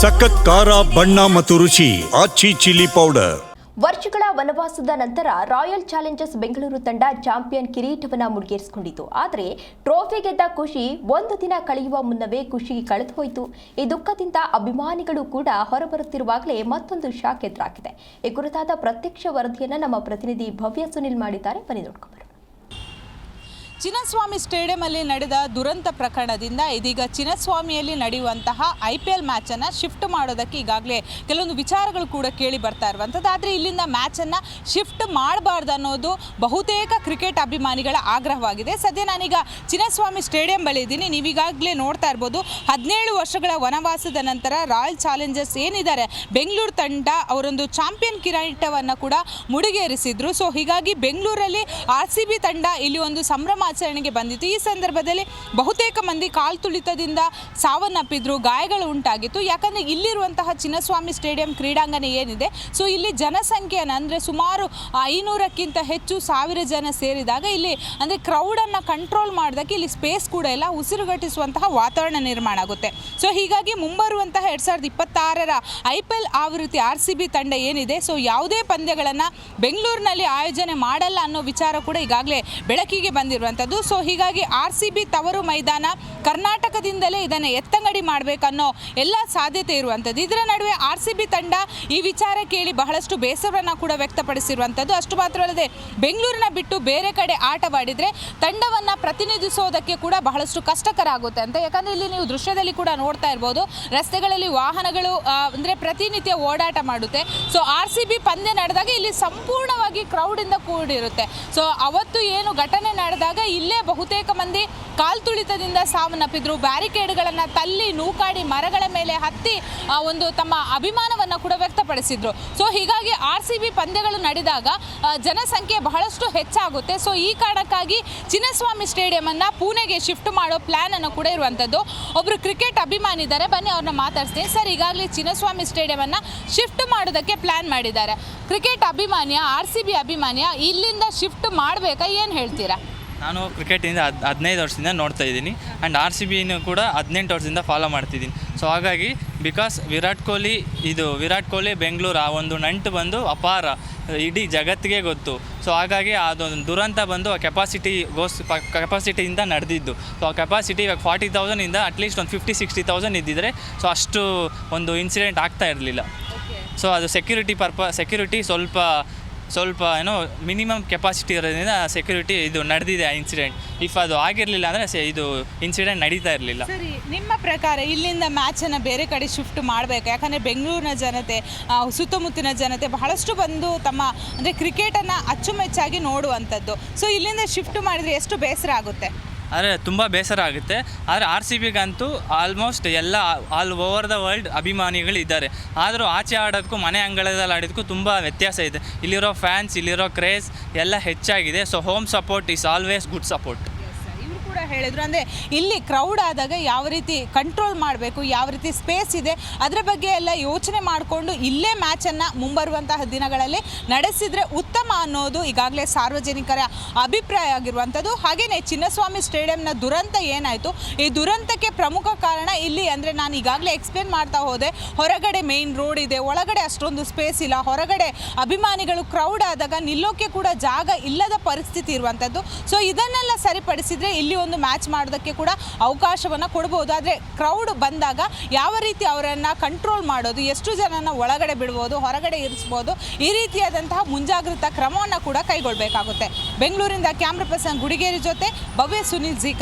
ಸಖತ್ ಖಾರ, ಬಣ್ಣ ಮತ್ತು ರುಚಿ, ಆಚಿ ಚಿಲ್ಲಿ ಪೌಡರ್. ವರ್ಷಗಳ ವನವಾಸದ ನಂತರ ರಾಯಲ್ ಚಾಲೆಂಜರ್ಸ್ ಬೆಂಗಳೂರು ತಂಡ ಚಾಂಪಿಯನ್ ಕಿರೀಟವನ್ನ ಮುಡಿಗೇರಿಸಿಕೊಂಡಿತು ಆದರೆ ಟ್ರೋಫಿ ಗೆದ್ದ ಖುಷಿ ಒಂದು ದಿನ ಕಳೆಯುವ ಮುನ್ನವೇ ಖುಷಿ ಕಳೆದು ಹೋಯಿತು ಈ ದುಃಖದಿಂದ ಅಭಿಮಾನಿಗಳು ಕೂಡ ಹೊರಬರುತ್ತಿರುವಾಗಲೇ ಮತ್ತೊಂದು ಶಾಕ್ ಎದುರಾಗಿದೆ. ಈ ಕುರಿತಾದ ಪ್ರತ್ಯಕ್ಷ ವರದಿಯನ್ನು ನಮ್ಮ ಪ್ರತಿನಿಧಿ ಭವ್ಯ ಸುನಿಲ್ ಮಾಡಿದ್ದಾರೆ. ಬನ್ನಿ ನೋಡ್ಕೊಂಬರೋಣ. ಚಿನ್ನಸ್ವಾಮಿ ಸ್ಟೇಡಿಯಂಲ್ಲಿ ನಡೆದ ದುರಂತ ಪ್ರಕರಣದಿಂದ ಇದೀಗ ಚಿನ್ನಸ್ವಾಮಿಯಲ್ಲಿ ನಡೆಯುವಂತಹ ಐ ಪಿ ಎಲ್ ಮ್ಯಾಚನ್ನು ಶಿಫ್ಟ್ ಮಾಡೋದಕ್ಕೆ ಈಗಾಗಲೇ ಕೆಲವೊಂದು ವಿಚಾರಗಳು ಕೂಡ ಕೇಳಿ ಬರ್ತಾ ಇರುವಂಥದ್ದು. ಆದರೆ ಇಲ್ಲಿಂದ ಮ್ಯಾಚನ್ನು ಶಿಫ್ಟ್ ಮಾಡಬಾರ್ದು ಅನ್ನೋದು ಬಹುತೇಕ ಕ್ರಿಕೆಟ್ ಅಭಿಮಾನಿಗಳ ಆಗ್ರಹವಾಗಿದೆ. ಸದ್ಯ ನಾನೀಗ ಚಿನ್ನಸ್ವಾಮಿ ಸ್ಟೇಡಿಯಂ ಬಳಿ ಇದ್ದೀನಿ. ನೀವೀಗಾಗಲೇ ನೋಡ್ತಾ ಇರ್ಬೋದು, ಹದಿನೇಳು ವರ್ಷಗಳ ವನವಾಸದ ನಂತರ ರಾಯಲ್ ಚಾಲೆಂಜರ್ಸ್ ಏನಿದ್ದಾರೆ, ಬೆಂಗಳೂರು ತಂಡ ಅವರೊಂದು ಚಾಂಪಿಯನ್ ಕಿರೀಟವನ್ನು ಕೂಡ ಮುಡಿಗೇರಿಸಿದ್ರು. ಸೊ ಹೀಗಾಗಿ ಬೆಂಗಳೂರಲ್ಲಿ ಆರ್ ಸಿ ಬಿ ತಂಡ ಇಲ್ಲಿ ಒಂದು ಸಂಭ್ರಮಾಚರಣೆಗೆ ಬಂದಿತ್ತು. ಈ ಸಂದರ್ಭದಲ್ಲಿ ಬಹುತೇಕ ಮಂದಿ ಕಾಲ್ ತುಳಿತದಿಂದ ಸಾವನ್ನಪ್ಪಿದ್ರು, ಗಾಯಗಳು ಉಂಟಾಗಿತ್ತು. ಯಾಕಂದರೆ ಇಲ್ಲಿರುವಂತಹ ಚಿನ್ನಸ್ವಾಮಿ ಸ್ಟೇಡಿಯಂ ಕ್ರೀಡಾಂಗಣ ಏನಿದೆ, ಸೊ ಇಲ್ಲಿ ಜನಸಂಖ್ಯೆಯನ್ನು ಅಂದರೆ ಸುಮಾರು ಐನೂರಕ್ಕಿಂತ ಹೆಚ್ಚು ಸಾವಿರ ಜನ ಸೇರಿದಾಗ ಇಲ್ಲಿ ಅಂದರೆ ಕ್ರೌಡನ್ನು ಕಂಟ್ರೋಲ್ ಮಾಡೋದಕ್ಕೆ ಇಲ್ಲಿ ಸ್ಪೇಸ್ ಕೂಡ ಇಲ್ಲ, ಉಸಿರುಗಟ್ಟಿಸುವಂತಹ ವಾತಾವರಣ ನಿರ್ಮಾಣ ಆಗುತ್ತೆ. ಸೊ ಹೀಗಾಗಿ ಮುಂಬರುವಂತಹ ಎರಡು ಸಾವಿರದ ಇಪ್ಪತ್ತಾರರ ಐ ಪಿ ಎಲ್ ಆವೃತ್ತಿ ಆರ್ ಸಿ ಬಿ ತಂಡ ಏನಿದೆ, ಸೊ ಯಾವುದೇ ಪಂದ್ಯಗಳನ್ನು ಬೆಂಗಳೂರಿನಲ್ಲಿ ಆಯೋಜನೆ ಮಾಡಲ್ಲ ಅನ್ನೋ ವಿಚಾರ ಕೂಡ ಈಗಾಗಲೇ ಬೆಳಕಿಗೆ ಬಂದಿರುವಂಥದ್ದು ಸೊ ಹೀಗಾಗಿ ಆರ್ ಸಿ ಬಿ ತವರು ಮೈದಾನ ಕರ್ನಾಟಕದಿಂದಲೇ ಇದನ್ನು ಎತ್ತಂಗಡಿ ಮಾಡಬೇಕನ್ನೋ ಎಲ್ಲ ಸಾಧ್ಯತೆ ಇರುವಂಥದ್ದು ಇದರ ನಡುವೆ ಆರ್ ಸಿ ಬಿ ತಂಡ ಈ ವಿಚಾರ ಕೇಳಿ ಬಹಳಷ್ಟು ಬೇಸರವನ್ನು ಕೂಡ ವ್ಯಕ್ತಪಡಿಸಿರುವಂಥದ್ದು ಅಷ್ಟು ಮಾತ್ರವಲ್ಲದೆ ಬೆಂಗಳೂರಿನ ಬಿಟ್ಟು ಬೇರೆ ಕಡೆ ಆಟವಾಡಿದರೆ ತಂಡವನ್ನು ಪ್ರತಿನಿಧಿಸೋದಕ್ಕೆ ಕೂಡ ಬಹಳಷ್ಟು ಕಷ್ಟಕರ ಆಗುತ್ತೆ ಅಂತ. ಯಾಕಂದರೆ ಇಲ್ಲಿ ನೀವು ದೃಶ್ಯದಲ್ಲಿ ಕೂಡ ನೋಡ್ತಾ ಇರ್ಬೋದು, ರಸ್ತೆಗಳಲ್ಲಿ ವಾಹನಗಳು ಅಂದರೆ ಪ್ರತಿನಿತ್ಯ ಓಡಾಟ ಮಾಡುತ್ತೆ. ಸೊ ಆರ್ ಸಿ ಬಿ ಪಂದ್ಯ ನಡೆದಾಗ ಇಲ್ಲಿ ಸಂಪೂರ್ಣವಾಗಿ ಕ್ರೌಡಿಂದ ಕೂಡಿರುತ್ತೆ. ಸೊ ಅವತ್ತು ಏನು ಘಟನೆ ನಡೆದಾಗ ಇಲ್ಲೇ ಬಹುತೇಕ ಮಂದಿ ಕಾಲ್ತುಳಿತದಿಂದ ಸಾವನ್ನಪ್ಪಿದ್ರು. ಬ್ಯಾರಿಕೇಡ್ಗಳನ್ನು ತಲ್ಲಿ ನೂಕಾಡಿ ಮರಗಳ ಮೇಲೆ ಹತ್ತಿ ಒಂದು ತಮ್ಮ ಅಭಿಮಾನವನ್ನು ಕೂಡ ವ್ಯಕ್ತಪಡಿಸಿದ್ರು. ಸೊ, ಹೀಗಾಗಿ ಆರ್ ಸಿ ಬಿ ಪಂದ್ಯಗಳು ನಡೆದಾಗ ಜನಸಂಖ್ಯೆ ಬಹಳಷ್ಟು ಹೆಚ್ಚಾಗುತ್ತೆ. ಸೊ, ಈ ಕಾರಣಕ್ಕಾಗಿ ಚಿನ್ನಸ್ವಾಮಿ ಸ್ಟೇಡಿಯಂ ಅನ್ನು ಪುಣೆಗೆ ಶಿಫ್ಟ್ ಮಾಡೋ ಪ್ಲಾನ್ ಅನ್ನು ಕೂಡ ಇರುವಂಥದ್ದು. ಒಬ್ಬರು ಕ್ರಿಕೆಟ್ ಅಭಿಮಾನಿ ಇದ್ದಾರೆ. ಬನ್ನಿ ಅವ್ರನ್ನ ಮಾತಾಡ್ತೀನಿ ಸರ್, ಈಗಾಗಲೇ ಚಿನ್ನಸ್ವಾಮಿ ಸ್ಟೇಡಿಯಂ ಅನ್ನು ಶಿಫ್ಟ್ ಮಾಡೋದಕ್ಕೆ ಪ್ಲಾನ್ ಮಾಡಿದ್ದಾರೆ. ಕ್ರಿಕೆಟ್ ಅಭಿಮಾನಿಯ, ಆರ್ ಸಿ ಬಿ ಅಭಿಮಾನಿಯ, ಇಲ್ಲಿಂದ ಶಿಫ್ಟ್ ಮಾಡಬೇಕಾ? ಏನು ಹೇಳ್ತೀರಾ? ನಾನು ಕ್ರಿಕೆಟಿಂದ ಹದ್ ಹದಿನೈದು ವರ್ಷದಿಂದ ನೋಡ್ತಾ ಇದ್ದೀನಿ. ಆ್ಯಂಡ್ ಆರ್ ಸಿ ಬಿನೂ ಕೂಡ ಹದಿನೆಂಟು ವರ್ಷದಿಂದ ಫಾಲೋ ಮಾಡ್ತಿದ್ದೀನಿ. ಸೊ ಹಾಗಾಗಿ ಬಿಕಾಸ್ ವಿರಾಟ್ ಕೊಹ್ಲಿ ಇದು ವಿರಾಟ್ ಕೊಹ್ಲಿ ಬೆಂಗಳೂರು ಆ ಒಂದು ನಂಟು ಬಂದು ಅಪಾರ ಇಡೀ ಜಗತ್ತಿಗೆ ಗೊತ್ತು. ಸೊ ಹಾಗಾಗಿ ಅದೊಂದು ದುರಂತ ಬಂದು ಆ ಕೆಪಾಸಿಟಿ ಗೋಸ್ ಕೆಪಾಸಿಟಿಯಿಂದ ನಡೆದಿದ್ದು. ಸೊ ಆ ಕೆಪಾಸಿಟಿ ಇವಾಗ ಫಾರ್ಟಿ ತೌಸಂಡಿಂದ ಅಟ್ಲೀಸ್ಟ್ ಒಂದು ಫಿಫ್ಟಿ ಸಿಕ್ಸ್ಟಿ ತೌಸಂಡ್ ಇದ್ದಿದ್ರೆ ಸೊ ಅಷ್ಟು ಒಂದು ಇನ್ಸಿಡೆಂಟ್ ಆಗ್ತಾ ಇರಲಿಲ್ಲ. ಸೊ ಅದು ಸೆಕ್ಯೂರಿಟಿ ಪರ್ಪ ಸೆಕ್ಯೂರಿಟಿ ಸ್ವಲ್ಪ ಸ್ವಲ್ಪ, ಏನೋ ಮಿನಿಮಮ್ ಕೆಪಾಸಿಟಿ ಇರೋದ್ರಿಂದ ಸೆಕ್ಯೂರಿಟಿ ಇದು ನಡೆದಿದೆ ಆ ಇನ್ಸಿಡೆಂಟ್ ಇಫ್ ಅದು ಆಗಿರಲಿಲ್ಲ ಅಂದರೆ ಇದು ಇನ್ಸಿಡೆಂಟ್ ನಡೀತಾ ಇರಲಿಲ್ಲ. ಸರಿ, ನಿಮ್ಮ ಪ್ರಕಾರ ಇಲ್ಲಿಂದ ಮ್ಯಾಚನ್ನು ಬೇರೆ ಕಡೆ ಶಿಫ್ಟ್ ಮಾಡಬೇಕು. ಯಾಕಂದರೆ ಬೆಂಗಳೂರಿನ ಜನತೆ ಸುತ್ತಮುತ್ತಿನ ಜನತೆ ಬಹಳಷ್ಟು ಬಂದು ತಮ್ಮ, ಅಂದರೆ ಕ್ರಿಕೆಟನ್ನು ಅಚ್ಚುಮೆಚ್ಚಾಗಿ ನೋಡುವಂಥದ್ದು. ಸೊ ಇಲ್ಲಿಂದ ಶಿಫ್ಟ್ ಮಾಡಿದರೆ ಎಷ್ಟು ಬೇಸರ ಆಗುತ್ತೆ? ಆದರೆ ತುಂಬ ಬೇಸರ ಆಗುತ್ತೆ. ಆದರೆ ಆರ್ ಸಿ ಬಿಗಂತೂ ಆಲ್ಮೋಸ್ಟ್ ಎಲ್ಲ ಆಲ್ ಓವರ್ ದ ವರ್ಲ್ಡ್ ಅಭಿಮಾನಿಗಳು ಇದ್ದಾರೆ. ಆದರೂ ಆಚೆ ಆಡೋದಕ್ಕೂ, ಮನೆ ಅಂಗಳದಲ್ಲಿ ಆಡೋದಕ್ಕೂ ತುಂಬ ವ್ಯತ್ಯಾಸ ಇದೆ. ಇಲ್ಲಿರೋ ಫ್ಯಾನ್ಸ್ ಇಲ್ಲಿರೋ ಕ್ರೇಜ್ ಎಲ್ಲ ಹೆಚ್ಚಾಗಿದೆ. So home support is always good support ಹೇಳಿದ್ರು. ಅಂದರೆ ಇಲ್ಲಿ ಕ್ರೌಡ್ ಆದಾಗ ಯಾವ ರೀತಿ ಕಂಟ್ರೋಲ್ ಮಾಡಬೇಕು, ಯಾವ ರೀತಿ ಸ್ಪೇಸ್ ಇದೆ, ಅದರ ಬಗ್ಗೆ ಎಲ್ಲ ಯೋಚನೆ ಮಾಡಿಕೊಂಡು ಇಲ್ಲೇ ಮ್ಯಾಚನ್ನು ಮುಂಬರುವಂತಹ ದಿನಗಳಲ್ಲಿ ನಡೆಸಿದರೆ ಉತ್ತಮ ಅನ್ನೋದು ಈಗಾಗಲೇ ಸಾರ್ವಜನಿಕರ ಅಭಿಪ್ರಾಯ ಆಗಿರುವಂಥದ್ದು. ಹಾಗೆಯೇ ಚಿನ್ನಸ್ವಾಮಿ ಸ್ಟೇಡಿಯಂನ ದುರಂತ ಏನಾಯಿತು? ಈ ದುರಂತಕ್ಕೆ ಪ್ರಮುಖ ಕಾರಣ ಇಲ್ಲಿ ಅಂದರೆ ನಾನು ಈಗಾಗಲೇ ಎಕ್ಸ್ಪ್ಲೇನ್ ಮಾಡ್ತಾ ಹೋದೆ, ಹೊರಗಡೆ ಮೇನ್ ರೋಡ್ ಇದೆ, ಒಳಗಡೆ ಅಷ್ಟೊಂದು ಸ್ಪೇಸ್ ಇಲ್ಲ, ಹೊರಗಡೆ ಅಭಿಮಾನಿಗಳು ಕ್ರೌಡ್ ಆದಾಗ ನಿಲ್ಲೋಕೆ ಕೂಡ ಜಾಗ ಇಲ್ಲದ ಪರಿಸ್ಥಿತಿ ಇರುವಂಥದ್ದು. ಸೊ ಇದನ್ನೆಲ್ಲ ಸರಿಪಡಿಸಿದರೆ ಇಲ್ಲಿ ಒಂದು ಮ್ಯಾಚ್ ಮಾಡೋದಕ್ಕೆ ಕೂಡ ಅವಕಾಶವನ್ನು ಕೊಡ್ಬೋದು. ಆದರೆ ಕ್ರೌಡ್ ಬಂದಾಗ ಯಾವ ರೀತಿ ಅವರನ್ನು ಕಂಟ್ರೋಲ್ ಮಾಡೋದು, ಎಷ್ಟು ಜನನ ಒಳಗಡೆ ಬಿಡ್ಬೋದು, ಹೊರಗಡೆ ಇರಿಸ್ಬೋದು, ಈ ರೀತಿಯಾದಂತಹ ಮುಂಜಾಗ್ರತಾ ಕ್ರಮವನ್ನು ಕೂಡ ಕೈಗೊಳ್ಳಬೇಕಾಗುತ್ತೆ ಬೆಂಗಳೂರಿಂದ ಕ್ಯಾಮ್ರಾ ಪರ್ಸನ್ ಗುಡಿಗೇರಿ ಜೊತೆ ಭವ್ಯ ಸುನಿಲ್ ಜಿ